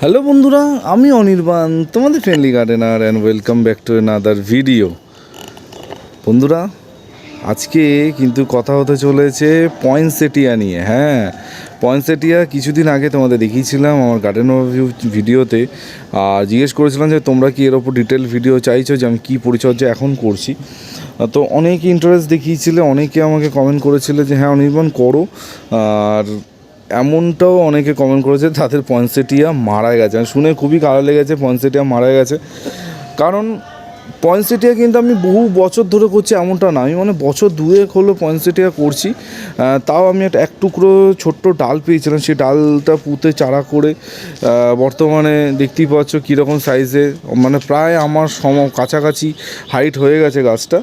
Hello বন্ধুরা, আমি অনির্বাণ, তোমাদের friendly gardener and welcome back to other video বন্ধুরা, আজকে কিন্তু কথা হতে চলেছে পয়েন্টসেটিয়া নিয়ে হ্যাঁ। পয়েন্টসেটিয়া কিছুদিন আগে তোমাদের দেখিয়েছিলাম আমার গার্ডেন ওভারভিউ ভিডিওতে আর জিজ্ঞেস করেছিলাম যে তোমরা কি এর ওপর ডিটেল ভিডিও চাইছো যে আমি কী পরিচর্যা এখন করছি। তো অনেক ইন্টারেস্ট দেখিয়েছিলে, অনেকে আমাকে কমেন্ট করেছিলে যে হ্যাঁ অনির্বাণ, করো। আর এমনটাও অনেকে কমেন্ট করেছে, তাদের পয়েন্টসেটিয়া মারা গেছে। আমি শুনে খুবই খারাপ লেগেছে পয়েন্টসেটিয়া মারা গেছে। কারণ পয়েন্টসেটিয়া কিন্তু আমি বহু বছর ধরে করছি এমনটা না। আমি মানে বছর দুয়েক হলো পয়েন্টসেটিয়া করছি। তাও আমি একটা এক টুকরো ছোট্ট ডাল পেয়েছিলাম। সেই ডালটা পুঁতে চারা করে বর্তমানে দেখতেই পাচ্ছ কীরকম সাইজে মানে প্রায় আমার সম কাছাকাছি হাইট হয়ে গেছে গাছটা।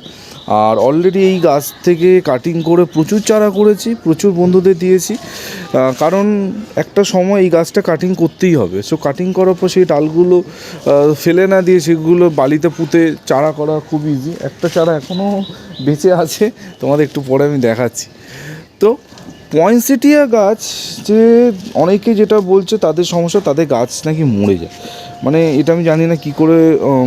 আর অলরেডি এই গাছ থেকে কাটিং করে প্রচুর চারা করেছি, প্রচুর বন্ধুদের দিয়েছি। কারণ একটা সময় এই গাছটা কাটিং করতেই হবে। সো কাটিং করার পর সেই ডালগুলো ফেলে না দিয়ে সেগুলো বালিতে পুঁতে চারা করা খুব ইজি একটা চারা এখনও বেঁচে আছে, তোমাদের একটু পরে আমি দেখাচ্ছি। তো পয়েন্সেটিয়া গাছ যে অনেকে যেটা বলছে, তাদের সমস্যা, তাদের গাছ নাকি মরে যায়। মানে এটা আমি জানি না কী করে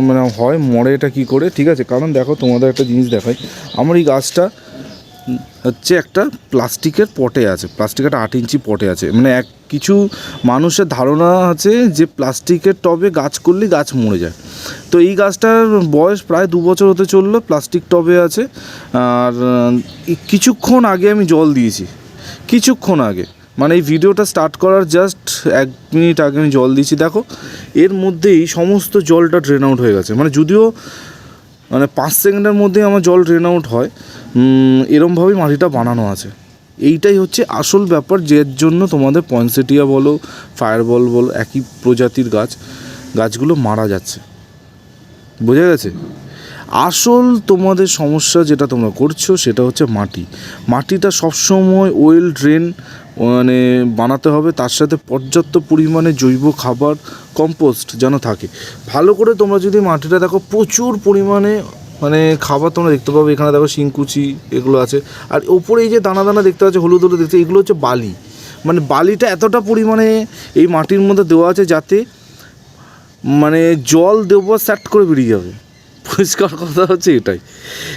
মানে হয়, মরে এটা কী করে, ঠিক আছে? কারণ দেখো, তোমাদের একটা জিনিস দেখাই। আমার এই গাছটা হচ্ছে একটা প্লাস্টিকের পটে আছে, প্লাস্টিকের আট ইঞ্চি পটে আছে। মানে এক, কিছু মানুষের ধারণা আছে যে প্লাস্টিকের টবে গাছ করলেই গাছ মরে যায়। তো এই গাছটার বয়স প্রায় দু বছর হতে চলল, প্লাস্টিক টবে আছে। আর কিছুক্ষণ আগে আমি জল দিয়েছি। কিছুক্ষণ আগে। মানে এই ভিডিওটা স্টার্ট করার জাস্ট এক মিনিট আগে আমি জল দিয়েছি, দেখো। এর মধ্যেই সমস্ত জলটা ড্রেন আউট হয়ে গেছে। মানে যদিও মানে পাঁচ সেকেন্ডের মধ্যেই আমার জল ড্রেন আউট হয় এরমভাবেই মাটিটা বানানো আছে। এইটাই হচ্ছে আসল ব্যাপার যের জন্য তোমাদের পয়েন্সেটিয়া বলো ফায়ারবল বলো, একই প্রজাতির গাছ, গাছগুলো মারা যাচ্ছে। বোঝা গেছে? আসল তোমাদের সমস্যা যেটা তোমরা করছ, সেটা হচ্ছে মাটি। মাটিটা সবসময় ওয়েল ড্রেন মানে বানাতে হবে, তার সাথে পর্যাপ্ত পরিমাণে জৈব খাবার কম্পোস্ট যেন থাকে। ভালো করে তোমরা যদি মাটিটা দেখো, প্রচুর পরিমাণে মানে খাবার তোমরা দেখতে পাবে। এখানে দেখো শিংকুচি এগুলো আছে। আর ওপরে এই যে দানা দানা দেখতে পাচ্ছ, হলুদ হলুদ দেখতে এগুলো হচ্ছে বালি। মানে বালিটা এতটা পরিমাণে এই মাটির মধ্যে দেওয়া আছে যাতে মানে জল দেবো স্যাট করে বেরিয়ে যাবে। পরিষ্কার কথা হচ্ছে এটাই।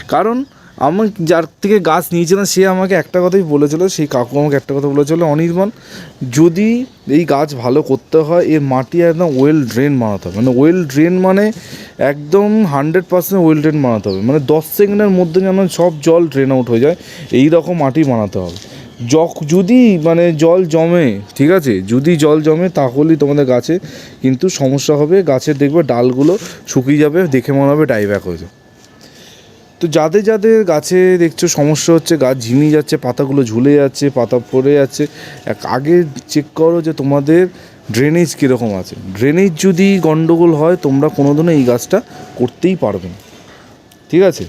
কারণ আমি যার থেকে গাছ নিয়েছিলাম, সে আমাকে একটা কথাই বলেছিল, সেই কাকু আমাকে একটা কথা বলেছিল, অনির্বাণ, যদি এই গাছ ভালো করতে হয়, এর মাটি একদম ওয়েল ড্রেন বানাতে হবে। মানে ওয়েল ড্রেন মানে একদম হান্ড্রেড পার্সেন্ট ওয়েল ড্রেন বানাতে হবে। মানে দশ সেকেন্ডের মধ্যে যেন সব জল ড্রেন আউট হয়ে যায়, এই রকম মাটি বানাতে হবে। যখ, যদি মানে জল জমে, ঠিক আছে? যদি জল জমে, তাহলেই তোমাদের গাছে কিন্তু সমস্যা হবে, গাছের দেখবে ডালগুলো শুকিয়ে যাবে, দেখে মনে হবে ডাইব্যাক হয়ে যাবে। তো যাদের যাদের গাছে দেখছ সমস্যা হচ্ছে, গাছ ঝিমি যাচ্ছে, পাতাগুলো ঝুলে যাচ্ছে, পাতা পড়ে যাচ্ছে, এক আগে চেক করো যে তোমাদের ড্রেনেজ কীরকম আছে। ড্রেনেজ যদি গণ্ডগোল হয়, তোমরা কোনো দিনও এই গাছটা করতেই পারবে না। ঠিক আছে?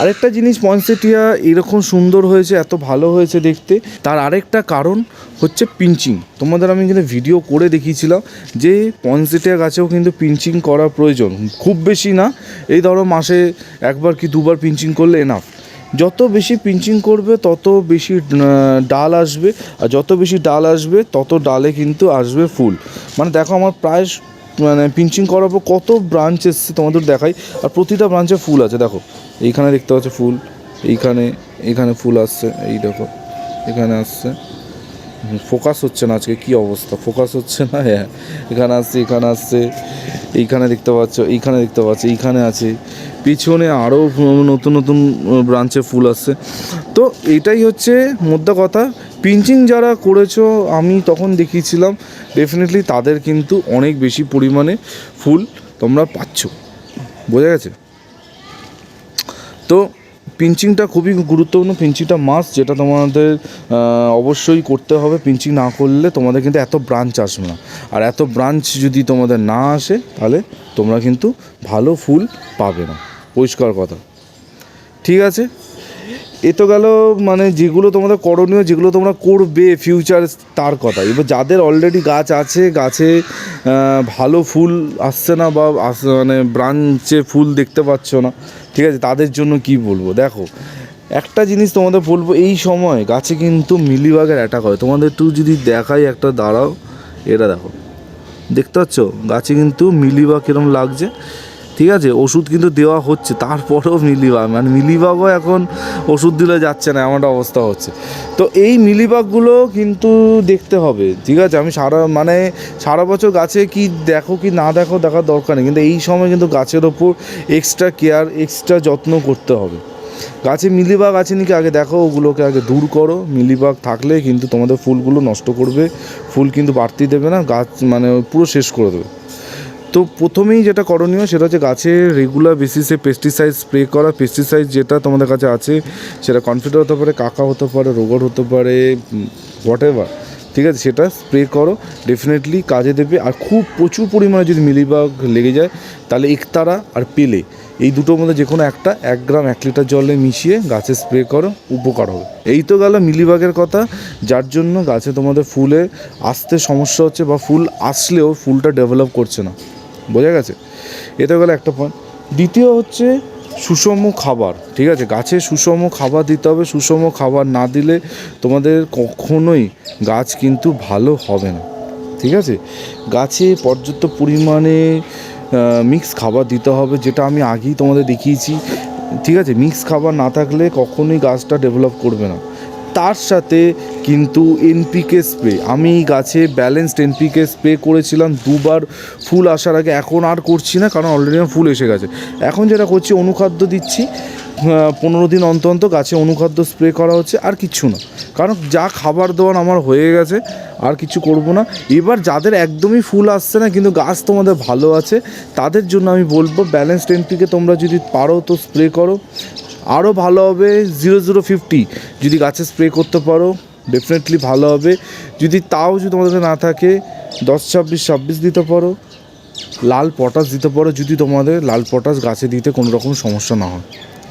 আরেকটা জিনিস পঞ্চেটিয়া এরকম সুন্দর হয়েছে, এত ভালো হয়েছে দেখতে। তার আরেকটা কারণ হচ্ছে পিঞ্চিং। তোমাদের আমি কিন্তু ভিডিও করে দেখিয়েছিলাম যে পঞ্চেটিয়া গাছেও কিন্তু পিঞ্চিং করা প্রয়োজন। খুব বেশি না, এই ধরো মাসে একবার কি দুবার পিঞ্চিং করলে এনাফ যত বেশি পিঞ্চিং করবে, তত বেশি ডাল আসবে, আর যত বেশি ডাল আসবে, তত ডালে কিন্তু আসবে ফুল। মানে দেখো, আমার প্রায় মানে পিঞ্চিং করার পর কত ব্রাঞ্চ এসছে তোমাদের দেখাই। আর প্রতিটা ব্রাঞ্চে ফুল আছে, দেখো। এইখানে দেখতে পাচ্ছ ফুল, এইখানে এখানে ফুল আসছে, এই দেখো, এখানে আসছে। ফোকাস হচ্ছে না আজকে, কি অবস্থা? ফোকাস হচ্ছে না হ্যাঁ। এখানে আসছে এখানে আসছে, এইখানে দেখতে পাচ্ছ, এইখানে দেখতে পাচ্ছ, এইখানে আছে। পিছনে আরও নতুন নতুন ব্রাঞ্চে ফুল আসছে। তো এটাই হচ্ছে মোদ্দা কথা। পিঞ্চিং যারা করেছ, আমি তখন দেখিয়েছিলাম ডেফিনেটলি তাদের কিন্তু অনেক বেশি পরিমাণে ফুল তোমরা পাচ্ছ। বোঝা গেছে? তো পিঞ্চিংটা খুবই গুরুত্বপূর্ণ পিঞ্চিংটা মাস্ট যেটা তোমাদের অবশ্যই করতে হবে। পিঞ্চিং না করলে তোমাদের কিন্তু এত ব্রাঞ্চ আসবে না। আর এত ব্রাঞ্চ যদি তোমাদের না আসে, তাহলে তোমরা কিন্তু ভালো ফুল পাবে না। পরিষ্কার কথা। ঠিক আছে? এ তো গেল মানে যেগুলো তোমাদের করণীয়, যেগুলো তোমরা করবে ফিউচার তার কথা। এবার যাদের অলরেডি গাছ আছে, গাছে ভালো ফুল আসছে না বা মানে ব্রাঞ্চে ফুল দেখতে পাচ্ছ না, ঠিক আছে, তাদের জন্য কি বলব? দেখো, একটা জিনিস তোমাদের বলব, এই সময় গাছে কিন্তু মিলিবাগের অ্যাটাক হয়। তোমাদের একটু যদি দেখাই একটা, দাঁড়াও, এটা দেখো, দেখতে পাচ্ছ? গাছে কিন্তু মিলিবাগ কিরম লাগছে? ঠিক আছে? ওষুধ কিন্তু দেওয়া হচ্ছে। তারপরেও মিলিবাগ মানে মিলিবাগও এখন ওষুধ দিলে যাচ্ছে না এমন অবস্থা হচ্ছে। তো এই মিলিবাগগুলো কিন্তু দেখতে হবে, ঠিক আছে? আমি সারা মানে সারা বছর গাছে কি দেখো কি না দেখো দেখার দরকার নেই। কিন্তু এই সময় কিন্তু গাছের ওপর এক্সট্রা কেয়ার এক্সট্রা যত্ন করতে হবে। গাছে মিলিবাগ আছে নাকি আগে দেখো, ওগুলোকে আগে দূর করো। মিলিবাগ থাকলে কিন্তু তোমাদের ফুলগুলো নষ্ট করবে, ফুল কিন্তু বাড়তি দেবে না, গাছ মানে পুরো শেষ করে দেবে। তো প্রথমেই যেটা করণীয় সেটা হচ্ছে গাছে রেগুলার বেসিসে পেস্টিসাইড স্প্রে করা। পেস্টিসাইড যেটা তোমাদের কাছে আছে, সেটা কনফিডার হতে পারে, কাকা হতে পারে রোগর হতে পারে হোয়াট এভার ঠিক আছে? সেটা স্প্রে করো ডেফিনেটলি কাজে দেবে। আর খুব প্রচুর পরিমাণে যদি মিলিবাগ লেগে যায়, তাহলে একতারা আর পেলে, এই দুটোর মধ্যে যে কোনো একটা, এক গ্রাম এক লিটার জলে মিশিয়ে গাছে স্প্রে করো, উপকার হবে। এই তো গেল মিলিবাগের কথা, যার জন্য গাছে তোমাদের ফুলে আসতে সমস্যা হচ্ছে বা ফুল আসলেও ফুলটা ডেভেলপ করছে না। বোঝা গেছে? এটা গেল একটা পয়েন্ট দ্বিতীয় হচ্ছে সুষম খাবার, ঠিক আছে? গাছে সুষম খাবার দিতে হবে, সুষম খাবার না দিলে তোমাদের কখনোই গাছ কিন্তু ভালো হবে না, ঠিক আছে? গাছে পর্যাপ্ত পরিমাণে মিক্স খাবার দিতে হবে, যেটা আমি আগেই তোমাদের দেখিয়েছি, ঠিক আছে? মিক্স খাবার না থাকলে কখনোই গাছটা ডেভেলপ করবে না। তার সাথে কিন্তু এনপিকে স্প্রে। আমি গাছে ব্যালেন্সড এনপিকে স্প্রে করেছিলাম দুবার। ফুল আসার আগে এখন আর করছি না, কারণ অলরেডি আমার ফুল এসে গেছে। এখন যেটা করছি, অনুখাদ্য দিচ্ছি। পনেরো দিন অন্তর অন্তর গাছে অনুখাদ্য স্প্রে করা হচ্ছে, আর কিচ্ছু না। কারণ যা খাবার দেওয়ার আমার হয়ে গেছে, আর কিছু করব না। এবার যাদের একদমই ফুল আসছে না, কিন্তু গাছ তোমাদের ভালো আছে, তাদের জন্য আমি বলব ব্যালেন্সড এনপিকে তোমরা যদি পারো তো স্প্রে করো। আরও ভালো হবে জিরো জিরো ফিফটি যদি গাছে স্প্রে করতে পারো ডেফিনেটলি ভালো হবে। যদি তাও যদি তোমাদের না থাকে, দশ ছাব্বিশ ছাব্বিশ দিতে পারো, লাল পটাশ দিতে পারো, যদি তোমাদের লাল পটাশ গাছে দিতে কোনো রকম সমস্যা না হয়।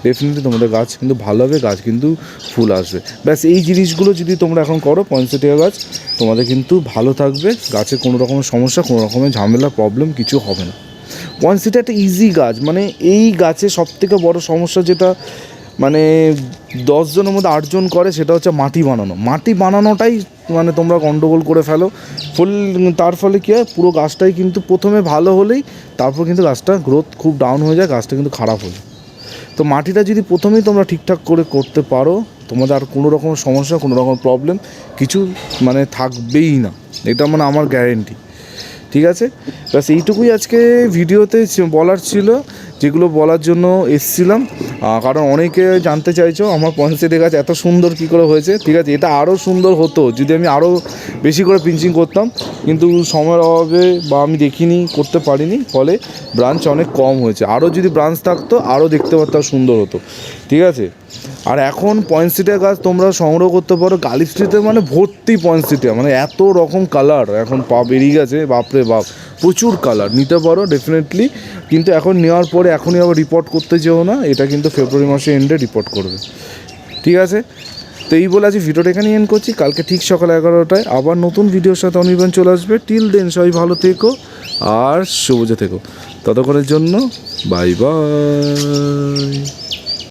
ডেফিনেটলি তোমাদের গাছ কিন্তু ভালো হবে, গাছ কিন্তু ফুল আসবে। ব্যাস, এই জিনিসগুলো যদি তোমরা এখন করো পঞ্চাটিয়া গাছ, তোমাদের কিন্তু ভালো থাকবে, গাছে কোনো রকমের সমস্যা, কোনো রকমের ঝামেলা প্রবলেম কিছু হবে না। পয়েন্টসিটা একটা ইজি গাছ। মানে এই গাছে সব থেকে বড় সমস্যা যেটা মানে দশজনের মধ্যে আটজন করে, সেটা হচ্ছে মাটি বানানো। মাটি বানানোটাই মানে তোমরা গণ্ডগোল করে ফেলো। ফুল, তার ফলে কী হয়, পুরো গাছটাই কিন্তু প্রথমে ভালো হলেই, তারপর কিন্তু গাছটা গ্রোথ খুব ডাউন হয়ে যায়, গাছটা কিন্তু খারাপ হয়ে তো মাটিটা যদি প্রথমেই তোমরা ঠিকঠাক করে করতে পারো, তোমাদের আর কোনো রকম সমস্যা, কোনো রকম প্রবলেম কিছু মানে থাকবেই না। এটা মানে আমার গ্যারেন্টি ঠিক আছে? ব্যাস এইটুকুই আজকে ভিডিওতে বলার ছিল। যেগুলো বলার জন্য এসছিলাম। কারণ অনেকে জানতে চাইছো, আমার পঞ্চায়েতের গাছ এত সুন্দর কী করে হয়েছে। ঠিক আছে, এটা আরও সুন্দর হতো, যদি আমি আরও বেশি করে পিঞ্চিং করতাম। কিন্তু সময়ের অভাবে বা আমি দেখিনি, করতে পারিনি। ফলে ব্রাঞ্চ অনেক কম হয়েছে। আরও যদি ব্রাঞ্চ থাকতো আরও দেখতে পারতাম সুন্দর হতো। ঠিক আছে? আর এখন পয়েন্টসিটের গাছ তোমরা সংগ্রহ করতে পারো। গালি স্ট্রিটে মানে ভর্তি পয়েন্টসিটে মানে এত রকম কালার এখন পা বেরিয়ে গেছে, বাপরে বাপ। প্রচুর কালার নিতে পারো ডেফিনেটলি কিন্তু এখন নেওয়ার পরে এখনই আবার রিপোর্ট করতে যেও না, এটা কিন্তু ফেব্রুয়ারি মাসে এন্ডে রিপোর্ট করবে। ঠিক আছে? তো এই বলে আজ ভিডিওটা এখানে এন্ড করছি। কালকে ঠিক সকাল এগারোটায় আবার নতুন ভিডিওর সাথে অনির্বাণ চলে আসবে। টিল দেন সবাই ভালো থেকো আর সবুজে থেকো। ততক্ষণের জন্য বাই বাই